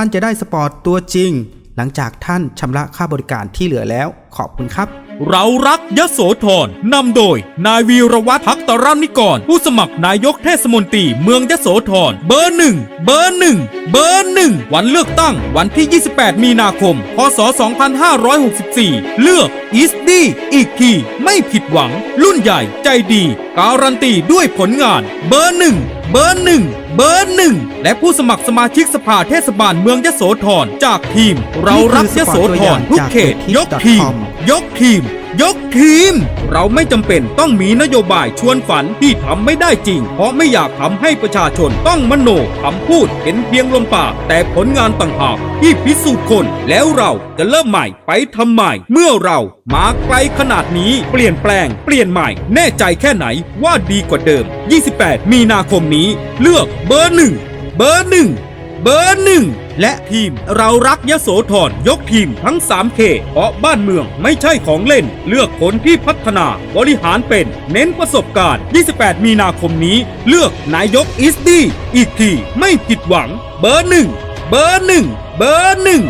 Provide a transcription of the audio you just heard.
ท่านจะได้สปอร์ตตัวจริง หลังจากท่านชำระค่าบริการที่เหลือแล้วขอบคุณครับ เรารักยโสธรนำโดย นายวีรวัตรพักตรนิกร ผู้สมัครนายกเทศมนตรีเมืองยโสธรเบอร์หนึ่งเบอร์หนึ่งเบอร์หนึ่งวันเลือกตั้งวันที่ 28 มีนาคม พศ 2564 เลือกอีสดี้อีกทีไม่ผิดหวัง รุ่นใหญ่ใจดี การันตีด้วยผลงาน เบอร์หนึ่งเบอร์หนึ่งเบอร์หนึ่งและผู้สมัครสมาชิกสภาเทศบาลเมืองยโสธรจากทีม เรารักยโสธรทุกเขตยกทีมยกทีม ยกทีม เราไม่จำเป็นต้องมีนโยบายชวนฝันที่ทำไม่ได้จริง เพราะไม่อยากทำให้ประชาชนต้องมโนคำพูดเป็นเพียงลมปากแต่ผลงานต่างหากที่พิสูจน์คนแล้วเราจะเริ่มใหม่ไปทำใหม่ เมื่อเรามาไกลขนาดนี้เปลี่ยนแปลง เปลี่ยนใหม่ แน่ใจแค่ไหนว่าดีกว่าเดิม 28 มีนาคมนี้ เลือกเบอร์หนึ่งเบอร์หนึ่ง เบอร์หนึ่งและทีมเรารักยโสธรยกทีมทั้ง 3 เขตเพราะบ้านเมืองไม่ใช่ของเล่น เลือกคนที่พัฒนาบริหารเป็น เน้นประสบการณ์ 28 มีนาคมนี้ เลือกนายกอิสดีอีกทีไม่ผิดหวัง เบอร์หนึ่งเบอร์หนึ่งเบอร์หนึ่ง